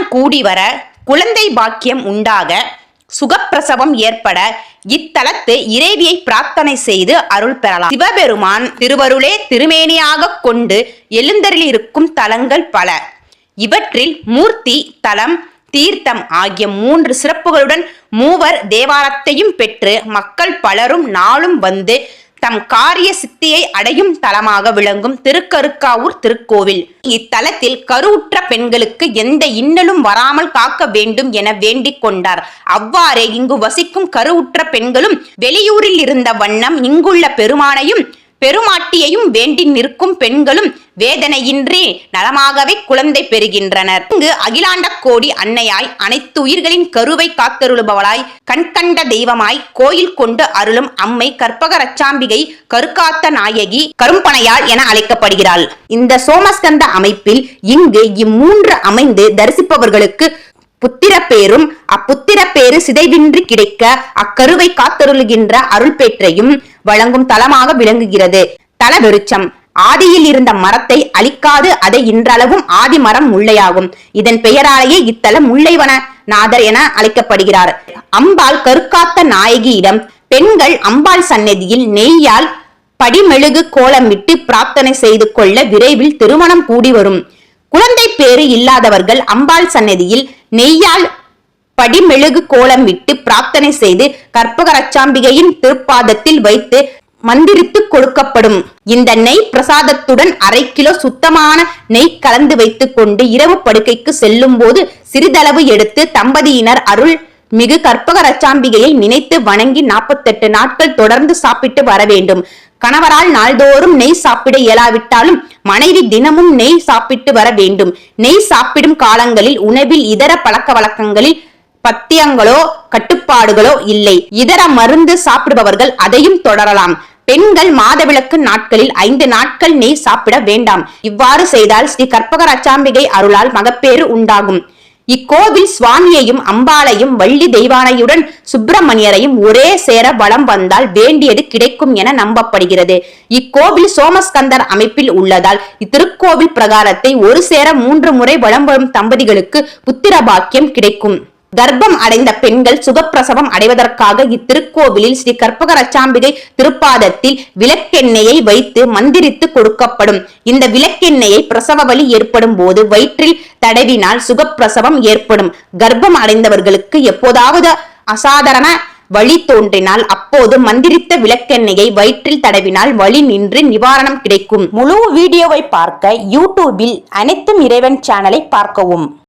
திருமணம் கூடி வர குழந்தை பாக்கியம் உண்டாக சுகப்பிரசவம் ஏற்பட இத்தலத்து இறைவியை பிரார்த்தனை செய்து அருள் பெறலாம். சிவபெருமான் திருவருளே திருமேனியாக கொண்டு எழுந்தருளிருக்கும் தலங்கள் பல. இவற்றில் மூர்த்தி தலம் தீர்த்தம் ஆகிய மூன்று சிறப்புகளுடன் மூவர் தேவாரத்தையும் பெற்று மக்கள் பலரும் நாளும் வந்து தம் காரிய சித்தியை அடையும் தலமாக விளங்கும் திருக்கருக்காவூர் திருக்கோவில். இத்தலத்தில் கருவுற்ற பெண்களுக்கு எந்த இன்னலும் வராமல் காக்க வேண்டும் என வேண்டிக் கொண்டார். அவ்வாறே இங்கு வசிக்கும் கருவுற்ற பெண்களும் வெளியூரில் இருந்த வண்ணம் இங்குள்ள பெருமானையும் பெருமாட்டியையும் வேண்டி நிற்கும் பெண்களும் வேதனையின்றி நலமாகவே குழந்தை பெறுகின்றனர். இங்கு அகிலாண்ட கோடி அன்னையாய் அனைத்து உயிர்களின் கருவை காத்தருளுபவளாய் கண்கண்ட தெய்வமாய் கோயில் கொண்டு அருளும் அம்மை கற்பக ரச்சாம்பிகை கருக்காத்த நாயகி கரும்பனையாள் என அழைக்கப்படுகிறாள். இந்த சோமஸ்கந்த அமைப்பில் இங்கு இம்மூன்று அமைந்து தரிசிப்பவர்களுக்கு புத்திரப்பேரும் அப்புத்திரப்பேறு சிதைவின்றி கிடைக்க அக்கருவை காத்தருளுகின்ற அருள் பேற்றையும் வழங்கும் தலமாக விளங்குகிறது. தல விருட்சம் ஆதியில் இருந்த மரத்தை அழிக்காது அதை இன்றளவும் ஆதி மரம் முல்லையாகும். இதன் பெயராலேயே இத்தலம் முல்லைவன நாதர் என அழைக்கப்படுகிறார். அம்பாள் கருக்காத்த நாயகியிடம் பெண்கள் அம்பாள் சன்னதியில் நெய்யால் படிமெழுகு கோலமிட்டு பிரார்த்தனை செய்து கொள்ள விரைவில் திருமணம் கூடி வரும். குழந்தை பேறு இல்லாதவர்கள் அம்பாள் சன்னதியில் நெய்யால் படிமெழுகு கோலம் விட்டு பிரார்த்தனை செய்து கற்பகரச்சாம்பிகையின் திருப்பாதத்தில் வைத்து மந்திரித்து கொடுக்கப்படும். இந்த நெய் பிரசாதத்துடன் அரை கிலோ சுத்தமான நெய் கலந்து வைத்துக் கொண்டு இரவு படுக்கைக்கு செல்லும் போது சிறிதளவு எடுத்து தம்பதியினர் அருள் மிகு கற்பக ரச்சாம்பிகையை நினைத்து வணங்கி நாற்பத்தெட்டு நாட்கள் தொடர்ந்து சாப்பிட்டு வர வேண்டும். கணவரால் நாள்தோறும் நெய் சாப்பிட இயலாவிட்டாலும் மனைவி தினமும் நெய் சாப்பிட்டு வர வேண்டும். நெய் சாப்பிடும் காலங்களில் உணவில் இதர பழக்க வழக்கங்களில் பத்தியங்களோ கட்டுப்பாடுகளோ இல்லை. இதர மருந்து சாப்பிடுபவர்கள் அதையும் தொடரலாம். பெண்கள் மாதவிளக்கு நாட்களில் ஐந்து நாட்கள் நெய் சாப்பிட வேண்டாம். இவ்வாறு செய்தால் ஸ்ரீ கற்பக ரச்சாம்பிகை அருளால் மகப்பேறு உண்டாகும். இக்கோவில் சுவாமியையும் அம்பாளையும் வள்ளி தெய்வானையுடன் சுப்பிரமணியரையும் ஒரே சேர வலம் வந்தால் வேண்டியது கிடைக்கும் என நம்பப்படுகிறது. இக்கோவில் சோமஸ்கந்தர் அமைப்பில் உள்ளதால் இத்திருக்கோவில் பிரகாரத்தை ஒரு சேர மூன்று முறை வலம் வரும் தம்பதிகளுக்கு புத்திர பாக்கியம் கிடைக்கும். கர்ப்பம் அடைந்த பெண்கள் சுகப்பிரசவம் அடைவதற்காக இத்திருக்கோவிலில் ஸ்ரீ கற்பக ரச்சாம்பிகை திருப்பாதத்தில் விளக்கெண்ணெயை வைத்து மந்திரித்து கொடுக்கப்படும். இந்த விளக்கெண்ணெயை பிரசவ வலி ஏற்படும் போது வயிற்றில் தடவினால் சுகப்பிரசவம் ஏற்படும். கர்ப்பம் அடைந்தவர்களுக்கு எப்போதாவது அசாதாரண வழி தோன்றினால் அப்போது மந்திரித்த விளக்கெண்ணெயை வயிற்றில் தடவினால் வழி நின்று நிவாரணம் கிடைக்கும். முழு வீடியோவை பார்க்க யூடியூபில் அனைத்தும் இறைவன் சேனலை பார்க்கவும்.